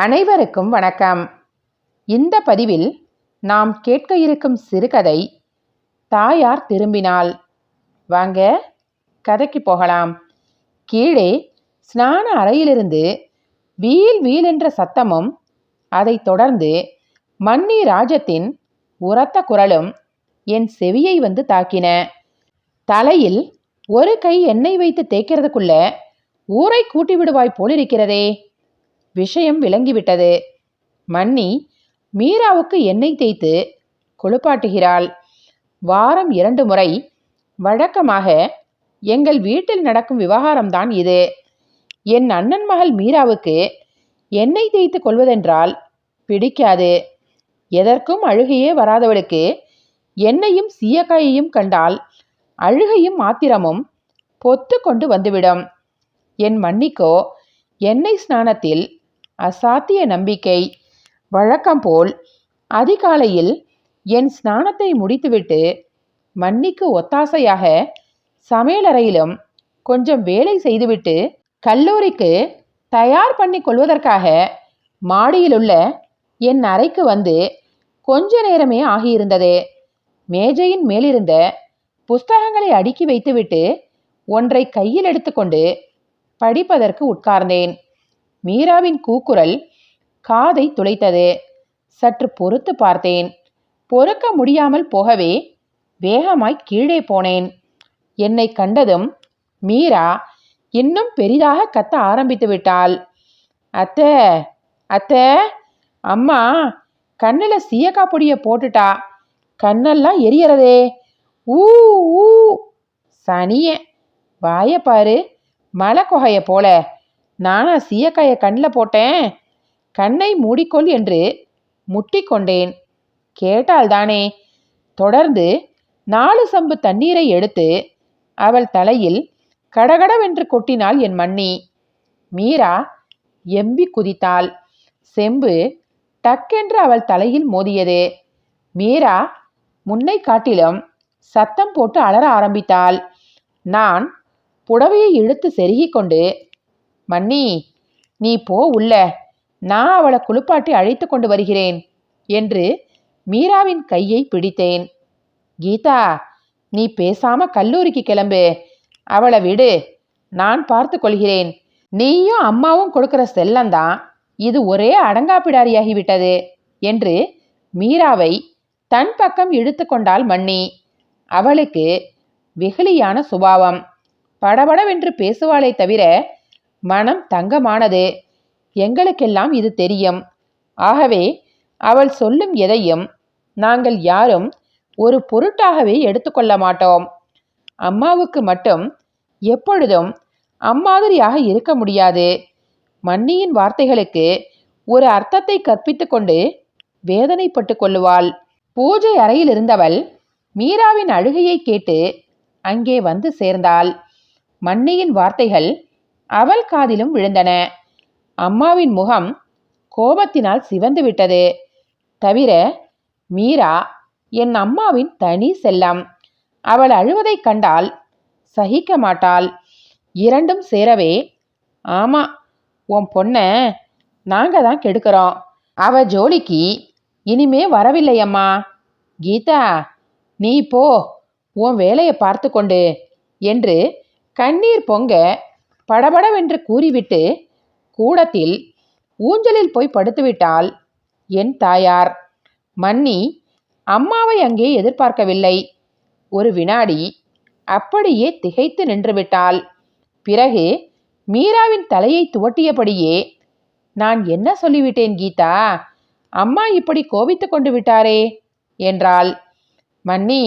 அனைவருக்கும் வணக்கம். இந்த பதிவில் நாம் கேட்க இருக்கும் சிறுகதை தாயார் திரும்பினாள். வாங்க கதைக்கு போகலாம். கீழே ஸ்நான அறையிலிருந்து வீல் வீல் என்ற சத்தமும் அதைத் தொடர்ந்து மன்னி ராஜத்தின் உரத்த குரலும் என் செவியை வந்து தாக்கின. தலையில் ஒரு கை எண்ணெய் வைத்து தேய்க்கிறதுக்குள்ள ஊரை கூட்டி விடுவாய் போலிருக்கிறதே. விஷயம் விளங்கிவிட்டது. மன்னி மீராவுக்கு எண்ணெய் தேய்த்து குளிப்பாட்டுகிறாள் வாரம் இரண்டு முறை வழக்கமாக எங்கள் வீட்டில் நடக்கும் விவகாரம்தான் இது. என் அண்ணன் மகள் மீராவுக்கு எண்ணெய் தேய்த்து கொள்வதென்றால் பிடிக்காது. எதற்கும் அழுகையே வராதவளுக்கு எண்ணெயும் சீயக்காயையும் கண்டால் அழுகையும் ஆத்திரமும் பொத்து கொண்டு வந்துவிடும். என் மன்னிக்கோ எண்ணெய் ஸ்நானத்தில் அசாத்திய நம்பிக்கை. வழக்கம் போல் அதிகாலையில் என் ஸ்நானத்தை முடித்துவிட்டு மன்னிக்கு ஒத்தாசையாக சமையலறையிலும் கொஞ்சம் வேலை செய்துவிட்டு கல்லூரிக்கு தயார் பண்ணி கொள்வதற்காக மாடியிலுள்ள என் அறைக்கு வந்து கொஞ்ச நேரமே ஆகியிருந்தது. மேஜையின் மேலிருந்த புஸ்தகங்களை அடுக்கி வைத்துவிட்டு ஒன்றை கையில் எடுத்துக்கொண்டு படிப்பதற்கு உட்கார்ந்தேன். மீராவின் கூக்குரல் காதை துளைத்தது. சற்று பொறுத்து பார்த்தேன். பொறுக்க முடியாமல் போகவே வேகமாய் கீழே போனேன். என்னை கண்டதும் மீரா இன்னும் பெரிதாக கத்த ஆரம்பித்து விட்டாள். அத்தை அத்தை அம்மா கண்ணில் சீயக்கா பொடியை போட்டுட்டா. கண்ணெல்லாம் எரியறதே. ஊ ஊ சனிய வாய பாரு மலை கொகைய போல. நானா சீயக்காயை கண்ணில் போட்டேன். கண்ணை மூடிக்கொள் என்று முட்டிக்கொண்டேன். கேட்டால்தானே தொடர்ந்து நாலு சம்பு தண்ணீரை எடுத்து அவள் தலையில் கடகடவென்று கொட்டினாள் என் மண்ணி மீரா எம்பி குதித்தாள். செம்பு டக்கென்று அவள் தலையில் மோதியது. மீரா முன்னை காட்டிலும் சத்தம் போட்டு அலற ஆரம்பித்தாள். நான் புடவையை இழுத்து செருகிக் கொண்டு மன்னி நீ போ உள்ள. நான் அவளை குளிப்பாட்டி அழைத்து கொண்டு வருகிறேன் என்று மீராவின் கையை பிடித்தேன். கீதா நீ பேசாம கல்லூரிக்கு கிளம்பு. அவளை விடு. நான் பார்த்து கொள்கிறேன். நீயும் அம்மாவும் கொடுக்கிற செல்லந்தான் இது ஒரே அடங்காப்பிடாரியாகிவிட்டது என்று மீராவை தன் பக்கம் இழுத்து கொண்டாள் மன்னி. அவளுக்கு வெகுளியான சுபாவம். படபடவென்று பேசுவாளே தவிர மனம் தங்கமானது. எங்களுக்கெல்லாம் இது தெரியும். ஆகவே அவள் சொல்லும் எதையும் நாங்கள் யாரும் ஒரு பொருட்டாகவே எடுத்துக்கொள்ள மாட்டோம். அம்மாவுக்கு மட்டும் எப்பொழுதும் அம்மாதிரியாக இருக்க முடியாது. மன்னியின் வார்த்தைகளுக்கு ஒரு அர்த்தத்தை கற்பித்து கொண்டு வேதனைப்பட்டு கொள்ளுவாள். பூஜை அறையில் இருந்தவள் மீராவின் அழுகையை கேட்டு அங்கே வந்து சேர்ந்தாள். மன்னியின் வார்த்தைகள் அவள் காதிலும் விழுந்தன. அம்மாவின் முகம் கோபத்தினால் சிவந்து விட்டது. தவிர மீரா என் அம்மாவின் தனி செல்லம். அவள் அழுவதைக் கண்டால் சகிக்க மாட்டாள். இரண்டும் சேரவே ஆமா உன் பொண்ண நாங்க தான் கெடுக்கிறோம். அவ ஜோலிக்கு இனிமே வரவில்லை அம்மா. கீதா நீ போ. உன் வேலையை பார்த்து கொண்டு என்று கண்ணீர் பொங்க படபடவென்று கூறிவிட்டு கூடத்தில் ஊஞ்சலில் போய் படுத்துவிட்டாள் என் தாயார். மன்னி அம்மாவை அங்கே எதிர்பார்க்கவில்லை. ஒரு வினாடி அப்படியே திகைத்து நின்றுவிட்டாள். பிறகு மீராவின் தலையை துவட்டியபடியே நான் என்ன சொல்லிவிட்டேன் கீதா? அம்மா இப்படி கோபித்து கொண்டு விட்டாரே என்றாள். மன்னி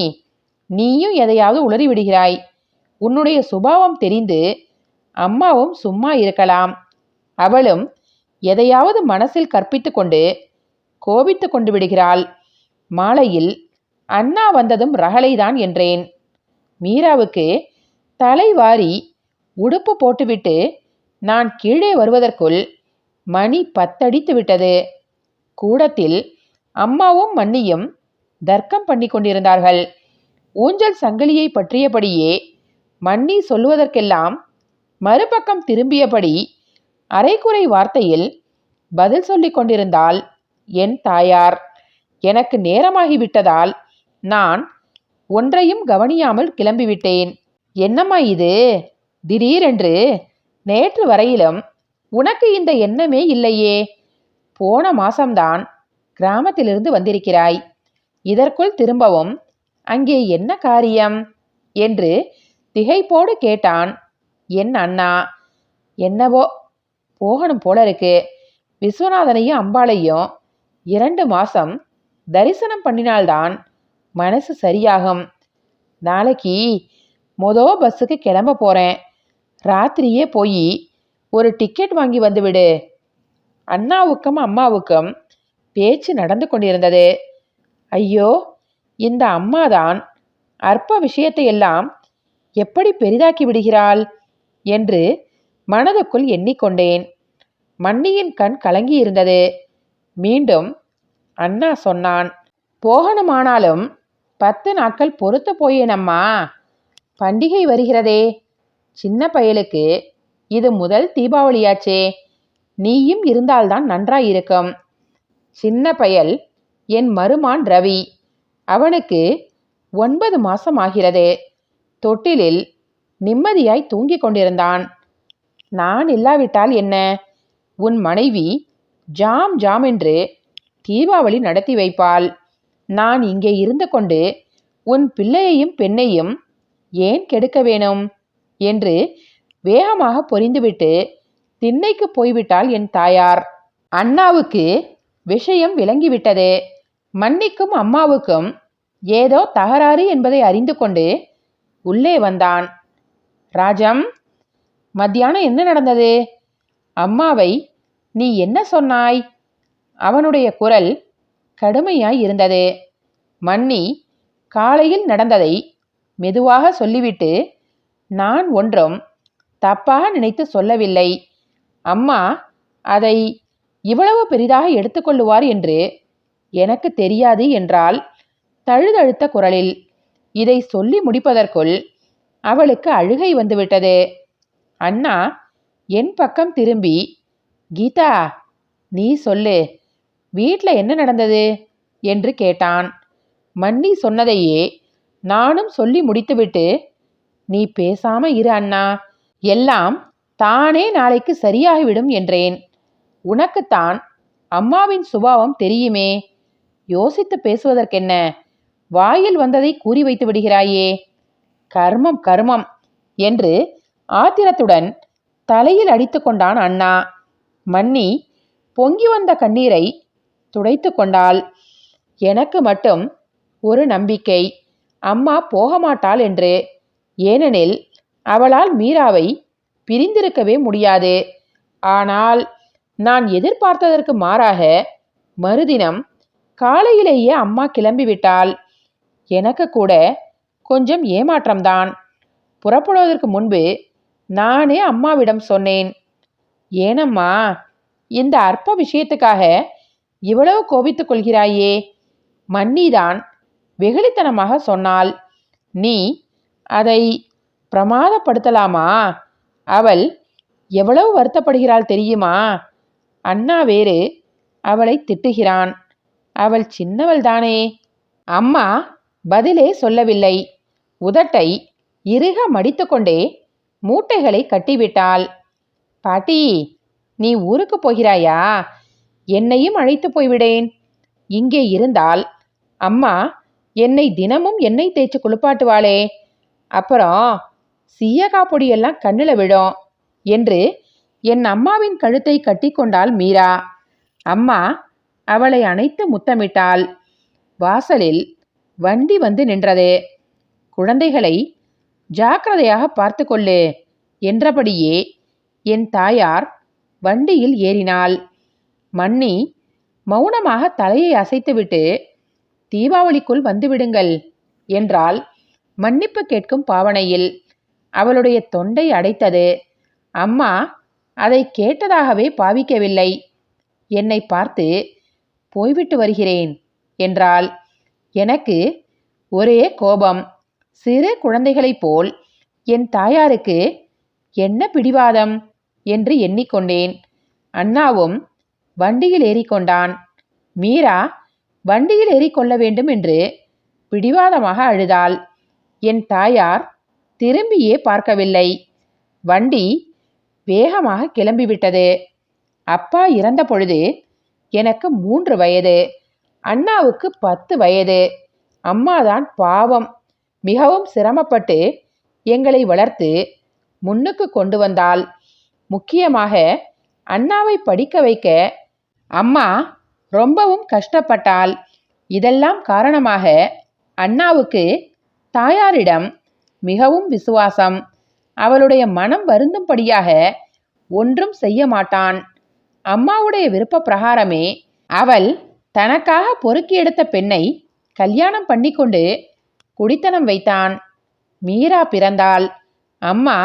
நீயும் எதையாவது உளறி விடுகிறாய் உன்னுடைய சுபாவம் தெரிந்து அம்மாவும் சும்மா இருக்கலாம். அவளும் எதையாவது மனசில் கற்பித்து கொண்டு கோபித்து கொண்டு விடுகிறாள். மாலையில் அண்ணா வந்ததும் ரகளைதான் என்றேன். மீராவுக்கு தலைவாரி உடுப்பு போட்டுவிட்டு நான் கீழே வருவதற்குள் மணி பத்தடித்து விட்டது. கூடத்தில் அம்மாவும் மன்னியும் தர்க்கம் பண்ணி கொண்டிருந்தார்கள். ஊஞ்சல் சங்கிலியை பற்றியபடியே மன்னி சொல்லுவதற்கெல்லாம் மறுபக்கம் திரும்பியபடி அரைக்குறை வார்த்தையில் பதில் சொல்லிக் கொண்டிருந்தாள் என் தாயார் எனக்கு நேரமாகிவிட்டதால் நான் ஒன்றையும் கவனியாமல் கிளம்பிவிட்டேன். என்னம்மா இது? திடீரென்று நேற்று வரையிலும் உனக்கு இந்த எண்ணமே இல்லையே. போன மாசம்தான் கிராமத்திலிருந்து வந்திருக்கிறாய். இதற்குள் திரும்பவும் அங்கே என்ன காரியம்? என்று திகைப்போடு கேட்டான் என் அண்ணா என்னவோ போகணும் போல இருக்கு. விஸ்வநாதனையும் அம்பாளையும் இரண்டு மாசம் தரிசனம் பண்ணினால்தான் மனசு சரியாகும். நாளைக்கு மொதோ பஸ்ஸுக்கு கிளம்ப போறேன். ராத்திரியே போய் ஒரு டிக்கெட் வாங்கி வந்துவிடு அண்ணாவுக்கும் அம்மாவுக்கும் பேச்சு நடந்து கொண்டிருந்தது. ஐயோ இந்த அம்மாதான் அற்ப விஷயத்தை எல்லாம் எப்படி பெரிதாக்கி விடுகிறாள்? என்று மனதுக்குள் எண்ணிக்கொண்டேன். மன்னியின் கண் கலங்கி இருந்தது மீண்டும் அண்ணா சொன்னான் போகணுமானாலும் பத்து நாட்கள் பொறுத்து போயேனம்மா. பண்டிகை வருகிறதே. சின்ன பயலுக்கு இது முதல் தீபாவளியாச்சே. நீயும் இருந்தால்தான் நன்றாயிருக்கும். சின்ன பயல் என் மருமான் ரவி. அவனுக்கு ஒன்பது மாசம் ஆகிறது தொட்டிலில் நிம்மதியாய் தூங்கிக் கொண்டிருந்தான். நான் இல்லாவிட்டால் என்ன? உன் மனைவி ஜாம் ஜாம் என்று தீபாவளி நடத்தி வைப்பாள். நான் இங்கே இருந்து கொண்டு உன் பிள்ளையையும் பெண்ணையும் ஏன் கெடுக்க வேணும்? என்று வேகமாக பொரிந்துவிட்டு திண்ணைக்கு போய்விட்டாள் என் தாயார். அண்ணாவுக்கு விஷயம் விளங்கிவிட்டது. மன்னிக்கும் அம்மாவுக்கும் ஏதோ தகராறு என்பதை அறிந்து கொண்டு உள்ளே வந்தான். ராஜம் மத்தியானம் என்ன நடந்தது? அம்மாவை நீ என்ன சொன்னாய்? அவனுடைய குரல் கடுமையாய் இருந்தது. மன்னி காலையில் நடந்ததை மெதுவாக சொல்லிவிட்டு நான் ஒன்றும் தப்பாக நினைத்து சொல்லவில்லை. அம்மா அதை இவ்வளவு பெரிதாக எடுத்துக்கொள்ளுவார் என்று எனக்கு தெரியாது என்றால் தழுதழுத்த குரலில். இதை சொல்லி முடிப்பதற்குள் அவளுக்கு அழுகை வந்துவிட்டது. அண்ணா என் பக்கம் திரும்பி கீதா நீ சொல்லு வீட்டில் என்ன நடந்தது? என்று கேட்டான். மன்னி சொன்னதையே நானும் சொல்லி முடித்துவிட்டு நீ பேசாம இரு அண்ணா எல்லாம் தானே நாளைக்கு சரியாகிவிடும் என்றேன். உனக்குத்தான் அம்மாவின் சுபாவம் தெரியுமே யோசித்து பேசுவதற்கென்ன? வாயில் வந்ததை கூறி வைத்து விடுகிறாயே கர்மம் கர்மம் என்று ஆத்திரத்துடன் தலையில் அடித்து கொண்டான் அண்ணா. மன்னி பொங்கி வந்த கண்ணீரை துடைத்து கொண்டாள். எனக்கு மட்டும் ஒரு நம்பிக்கை. அம்மா போக மாட்டாள் என்று. ஏனெனில் அவளால் மீராவை பிரிந்திருக்கவே முடியாது. ஆனால் நான் எதிர்பார்த்ததற்கு மாறாக மறுதினம் காலையிலேயே அம்மா கிளம்பிவிட்டாள். எனக்கு கூட கொஞ்சம் ஏமாற்றம்தான். புறப்படுவதற்கு முன்பு நானே அம்மாவிடம் சொன்னேன் ஏனம்மா இந்த அற்ப விஷயத்துக்காக இவ்வளவு கோபித்துக் கொள்கிறாயே? மன்னிதான் வெகுளித்தனமாக சொன்னால் நீ அதை பிரமாதப்படுத்தலாமா? அவள் எவ்வளவு வருத்தப்படுகிறாள் தெரியுமா? அண்ணா வேறு அவளை திட்டுகிறான் அவள் சின்னவள் தானே அம்மா பதிலே சொல்லவில்லை. உதட்டை இறுக மடித்துக்கொண்டே மூட்டைகளை கட்டிவிட்டாள். பாட்டி நீ ஊருக்கு போகிறாயா? என்னையும் அழைத்து போய்விடேன். இங்கே இருந்தால் அம்மா என்னை தினமும் எண்ணெய் தேய்ச்சி குளிப்பாட்டுவாளே. அப்புறம் சீயகா பொடியெல்லாம் கண்ணில் விழும் என்று என் அம்மாவின் கழுத்தை கட்டிக்கொண்டாள் மீரா. அம்மா அவளை அணைத்து முத்தமிட்டாள். வாசலில் வண்டி வந்து நின்றது. குழந்தைகளை ஜாக்கிரதையாக பார்த்து கொள்ளு என்றபடியே என் தாயார் வண்டியில் ஏறினாள். மன்னி மௌனமாக தலையை அசைத்துவிட்டு தீபாவளிக்குள் வந்துவிடுங்கள் என்றால் மன்னிப்பு கேட்கும் பாவனையில் அவளுடைய தொண்டை அடைத்தது. அம்மா அதை கேட்டதாகவே பாவிக்கவில்லை. என்னை பார்த்து போய்விட்டு வருகிறேன் என்றால் எனக்கு ஒரே கோபம். சிறு குழந்தைகளைப் போல் என் தாயாருக்கு என்ன பிடிவாதம் என்று எண்ணிக்கொண்டேன். அண்ணாவும் வண்டியில் ஏறிக்கொண்டான். மீரா வண்டியில் ஏறிக்கொள்ள வேண்டும் என்று பிடிவாதமாக அழுதாள். என் தாயார் திரும்பியே பார்க்கவில்லை. வண்டி வேகமாக கிளம்பிவிட்டது. அப்பா இறந்த பொழுது எனக்கு மூன்று வயது. அண்ணாவுக்கு பத்து வயது. அம்மாதான் பாவம். மிகவும் சிரமப்பட்டு எங்களை வளர்த்து முன்னுக்கு கொண்டு வந்தால் முக்கியமாக அண்ணாவை படிக்க வைக்க அம்மா ரொம்பவும் கஷ்டப்பட்டாள் இதெல்லாம் காரணமாக அண்ணாவுக்கு தாயாரிடம் மிகவும் விசுவாசம். அவளுடைய மனம் வருந்தும்படியாக ஒன்றும் செய்ய மாட்டான். அம்மாவுடைய விருப்ப பிரகாரமே அவள் தனக்காக பொறுக்கி எடுத்த பெண்ணை கல்யாணம் பண்ணிக்கொண்டு குடித்தனம் வைத்தான். மீரா பிறந்தாள். அம்மா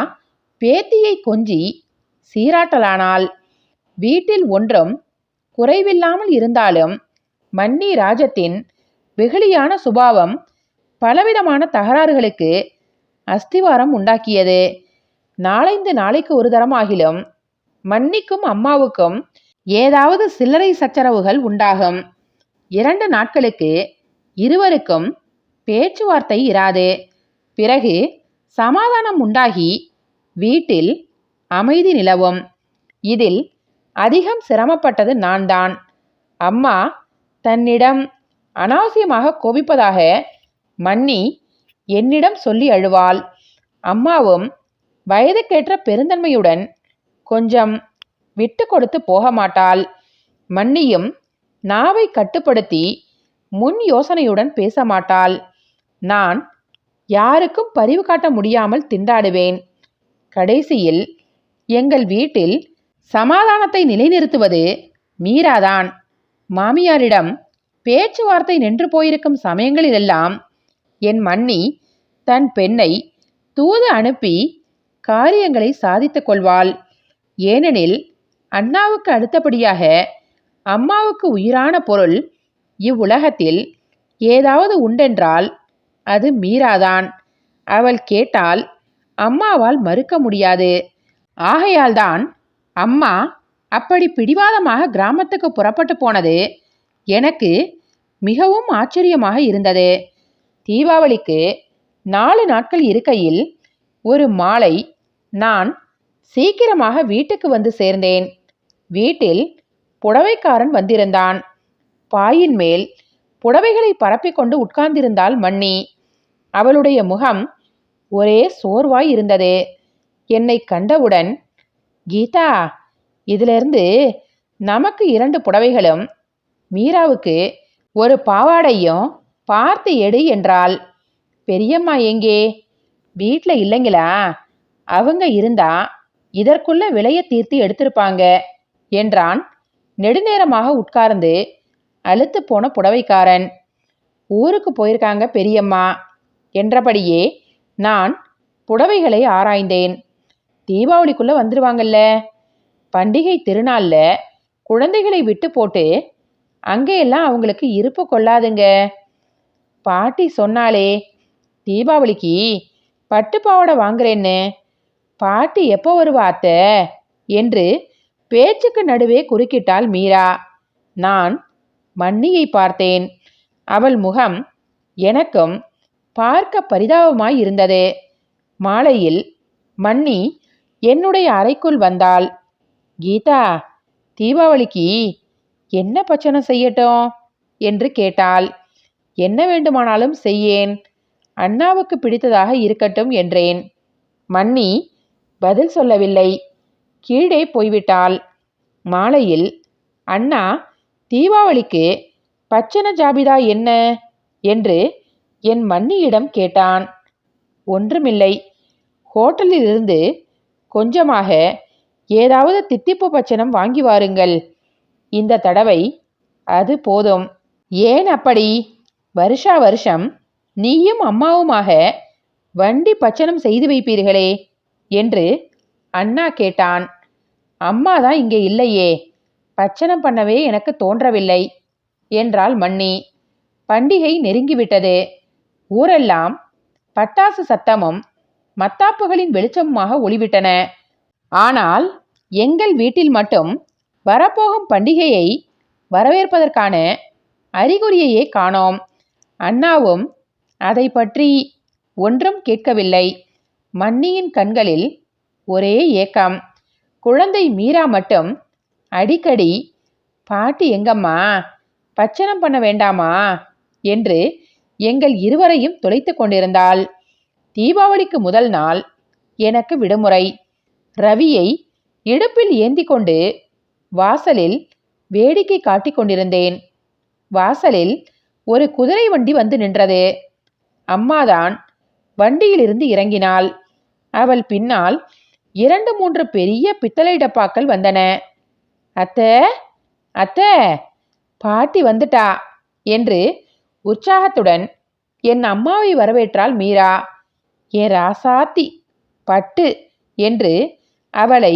பேத்தியை கொஞ்சி சீராட்டலானாள். வீட்டில் ஒன்றும் குறைவில்லாமல் இருந்தாலும் மன்னி ராஜத்தின் வெகுளியான சுபாவம் பலவிதமான தகராறுகளுக்கு அஸ்திவாரம் உண்டாக்கியது. நாளைந்து நாளைக்கு ஒரு தரமாகிலும் மன்னிக்கும் அம்மாவுக்கும் ஏதாவது சில்லறை சச்சரவுகள் உண்டாகும். இரண்டு நாட்களுக்கு இருவருக்கும் பேச்சுவார்த்தை இராது. பிறகு சமாதானம் உண்டாகி வீட்டில் அமைதி நிலவும். இதில் அதிகம் சிரமப்பட்டது நான் தான் அம்மா தன்னிடம் அனாவசியமாக கோபிப்பதாக மன்னி என்னிடம் சொல்லி அழுவாள். அம்மாவும் வயதுக்கேற்ற பெருந்தன்மையுடன் கொஞ்சம் விட்டு கொடுத்து போக மாட்டாள். மன்னியும் நாவை கட்டுப்படுத்தி முன் யோசனையுடன் பேச மாட்டாள். நான் யாருக்கும் பரிவு காட்ட முடியாமல் திண்டாடுவேன். கடைசியில் எங்கள் வீட்டில் சமாதானத்தை நிலைநிறுத்துவது மீராதான். மாமியாரிடம் பேச்சுவார்த்தை நின்று போயிருக்கும் சமயங்களிலெல்லாம் என் மன்னி தன் பெண்ணை தூது அனுப்பி காரியங்களை சாதித்துக் கொள்வாள். ஏனெனில் அண்ணாவுக்கு அடுத்தபடியாக அம்மாவுக்கு உயிரான பொருள் இவ்வுலகத்தில் ஏதாவது உண்டென்றால் அது மீராதான். அவள் கேட்டால் அம்மாவால் மறுக்க முடியாது. ஆகையால்தான் அம்மா அப்படி பிடிவாதமாக கிராமத்துக்கு புறப்பட்டு போனது. எனக்கு மிகவும் ஆச்சரியமாக இருந்தது. தீபாவளிக்கு நாலு நாட்கள் இருக்கையில் ஒரு மாலை நான் சீக்கிரமாக வீட்டுக்கு வந்து சேர்ந்தேன். வீட்டில் புடவைக்காரன் வந்திருந்தான். பாயின் மேல் புடவைகளை பரப்பிக்கொண்டு உட்கார்ந்திருந்தாள் மன்னி. அவளுடைய முகம் ஒரே சோர்வாய் இருந்தது. என்னை கண்டவுடன் கீதா இதிலிருந்து நமக்கு இரண்டு புடவைகளும் மீராவுக்கு ஒரு பாவாடையும் பார்த்து எடு என்றாள். பெரியம்மா எங்கே? வீட்டில் இல்லைங்களா? அவங்க இருந்தா இதற்குள்ள விலையை தீர்த்து எடுத்திருப்பாங்க என்றான் நெடுநேரமாக உட்கார்ந்து அழுத்து போன புடவைக்காரன். ஊருக்கு போயிருக்காங்க பெரியம்மா. என்றபடியே நான் புடவைகளை ஆராய்ந்தேன். தீபாவளிக்குள்ளே வந்துடுவாங்கல்ல பண்டிகை திருநாளில் குழந்தைகளை விட்டு போட்டு அங்கேயெல்லாம் அவங்களுக்கு இருப்பு கொள்ளாதுங்க. பாட்டி சொன்னாலே தீபாவளிக்கு பட்டுப்பாவோட வாங்குறேன்னு. பாட்டி எப்போ வருவாத்தை என்று பேச்சுக்கு நடுவே குறுக்கிட்டாள் மீரா. நான் மன்னியை பார்த்தேன். அவள் முகம் எனக்கும் பார்க்க பரிதாபமாய் இருந்தது. மாலையில் மன்னி என்னுடைய அறைக்குள் வந்தாள். கீதா தீபாவளிக்கு என்ன பச்சனம் செய்யட்டும்? என்று கேட்டாள். என்ன வேண்டுமானாலும் செய்யேன். அண்ணாவுக்கு பிடித்ததாக இருக்கட்டும் என்றேன். மன்னி பதில் சொல்லவில்லை. கீழே போய்விட்டாள். மாலையில் அண்ணா தீபாவளிக்கு பச்சன ஜாபிதா என்ன? என்று என் மன்னியிடம் கேட்டான். ஒன்றுமில்லை. ஹோட்டலில் இருந்து கொஞ்சமாக ஏதாவது தித்திப்பு பச்சனம் வாங்கி வாருங்கள். இந்த தடவை அது போதும். ஏன் அப்படி? வருஷா வருஷம் நீயும் அம்மாவுமாக வண்டி பச்சனம் செய்து வைப்பீர்களே என்று அண்ணா கேட்டான். அம்மா தான் இங்கே இல்லையே. பச்சனம் பண்ணவே எனக்கு தோன்றவில்லை என்றாள் மன்னி. பண்டிகை நெருங்கிவிட்டது. ஊரெல்லாம் பட்டாசு சத்தமும் மத்தாப்புகளின் வெளிச்சமுமாக ஒளிவிட்டன. ஆனால் எங்கள் வீட்டில் மட்டும் வரப்போகும் பண்டிகையை வரவேற்பதற்கான அறிகுறியையே காணோம். அண்ணாவும் அதை பற்றி ஒன்றும் கேட்கவில்லை. மன்னியின் கண்களில் ஒரே ஏக்கம். குழந்தை மீரா மட்டும் அடிக்கடி பாட்டி எங்கம்மா? பச்சனம் பண்ண வேண்டாமா? என்று எங்கள் இருவரையும் தொலைத்து கொண்டிருந்தாள். தீபாவளிக்கு முதல் நாள். எனக்கு விடுமுறை. ரவியை இடுப்பில் ஏந்தி கொண்டு வாசலில் வேடிக்கை காட்டிக் கொண்டிருந்தேன். வாசலில் ஒரு குதிரை வண்டி வந்து நின்றது. அம்மாதான் வண்டியிலிருந்து இறங்கினாள். அவள் பின்னால் இரண்டு மூன்று பெரிய பித்தளை டப்பாக்கள் வந்தன. அத்த அத்த பாட்டி வந்துட்டா என்று உற்சாகத்துடன் என் அம்மாவை வரவேற்றாள் மீரா? என் ராசாத்தி பட்டு என்று அவளை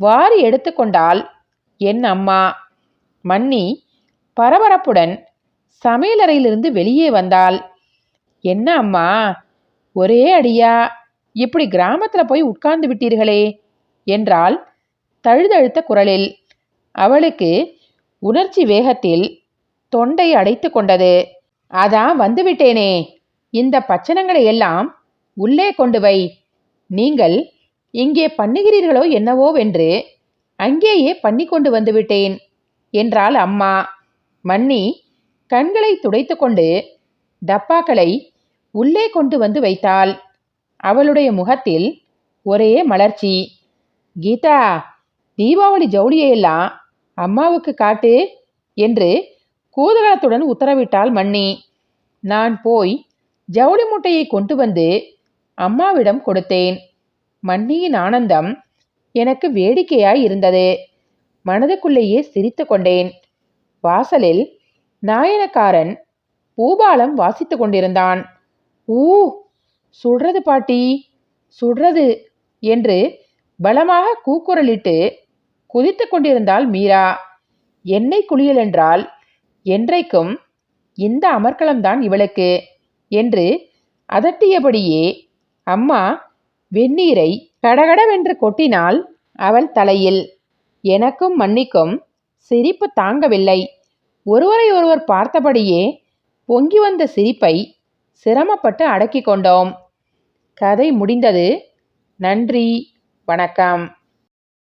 வாரி எடுத்துக்கொண்டாள் என் அம்மா. மன்னி பரபரப்புடன் சமையலறையிலிருந்து வெளியே வந்தாள். என்ன அம்மா ஒரே அடியா? இப்படி கிராமத்தில் போய் உட்கார்ந்து விட்டீர்களே என்றாள் தழுதழுத்த குரலில். அவளுக்கு உணர்ச்சி வேகத்தில் தொண்டை அடைத்து கொண்டது. அதான் வந்துவிட்டேனே. இந்த பச்சனங்களை எல்லாம் உள்ளே கொண்டு வை. நீங்கள் இங்கே பண்ணுகிறீர்களோ என்னவோவென்று அங்கேயே பண்ணி கொண்டு வந்துவிட்டேன் என்றாள் அம்மா. மன்னி கண்களை துடைத்து கொண்டு டப்பாக்களை உள்ளே கொண்டு வந்து வைத்தாள். அவளுடைய முகத்தில் ஒரே மலர்ச்சி. கீதா தீபாவளி ஜவுளியையெல்லாம் அம்மாவுக்கு காட்டு என்று கூதகலத்துடன் உத்தரவிட்டாள் மன்னி. நான் போய் ஜவுளி மூட்டையை கொண்டு வந்து அம்மாவிடம் கொடுத்தேன். மன்னியின் ஆனந்தம் எனக்கு வேடிக்கையாய் இருந்தது. மனதுக்குள்ளேயே சிரித்து கொண்டேன். வாசலில் நாயனக்காரன் பூபாலம் வாசித்து கொண்டிருந்தான். ஊ சுடுறது பாட்டி சுடுறது என்று பலமாக கூக்குரலிட்டு குதித்து கொண்டிருந்தாள் மீரா. எண்ணெய் குளியல் என்றால் என்றைக்கும் இந்த அமர்க்களம்தான் இவளுக்கு என்று அதட்டியபடியே அம்மா வெந்நீரை கடகடவென்று கொட்டினாள் அவள் தலையில். எனக்கும் மன்னிக்கும் சிரிப்பு தாங்கவில்லை. ஒருவரை ஒருவர் பார்த்தபடியே பொங்கி வந்த சிரிப்பை சிரமப்பட்டு அடக்கிக் கொண்டோம். கதை முடிந்தது. நன்றி. வணக்கம்.